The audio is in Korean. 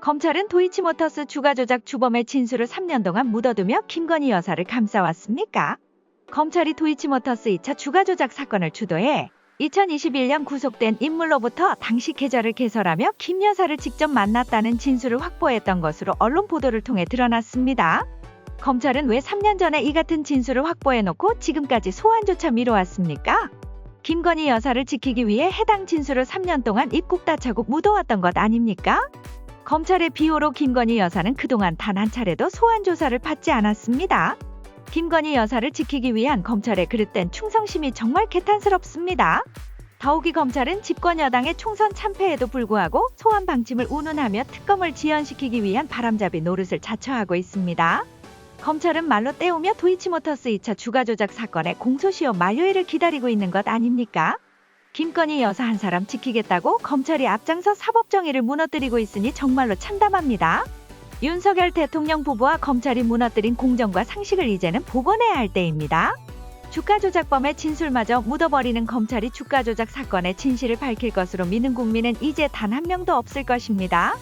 검찰은 도이치모터스 주가 조작 주범의 진술을 3년 동안 묻어두며 김건희 여사를 감싸왔습니까? 검찰이 도이치모터스 2차 주가 조작 사건을 주도해 2021년 구속된 인물로부터 당시 계좌를 개설하며 김 여사를 직접 만났다는 진술을 확보했던 것으로 언론 보도를 통해 드러났습니다. 검찰은 왜 3년 전에 이 같은 진술을 확보해놓고 지금까지 소환조차 미뤄왔습니까? 김건희 여사를 지키기 위해 해당 진술을 3년 동안 입국 다차고 묻어왔던 것 아닙니까? 검찰의 비호로 김건희 여사는 그동안 단 한 차례도 소환 조사를 받지 않았습니다. 김건희 여사를 지키기 위한 검찰의 그릇된 충성심이 정말 개탄스럽습니다. 더욱이 검찰은 집권 여당의 총선 참패에도 불구하고 소환 방침을 운운하며 특검을 지연시키기 위한 바람잡이 노릇을 자처하고 있습니다. 검찰은 말로 때우며 도이치모터스 2차 주가 조작 사건의 공소시효 만료일을 기다리고 있는 것 아닙니까? 김건희 여사 한 사람 지키겠다고 검찰이 앞장서 사법정의를 무너뜨리고 있으니 정말로 참담합니다. 윤석열 대통령 부부와 검찰이 무너뜨린 공정과 상식을 이제는 복원해야 할 때입니다. 주가 조작범의 진술마저 묻어버리는 검찰이 주가 조작 사건의 진실을 밝힐 것으로 믿는 국민은 이제 단 한 명도 없을 것입니다.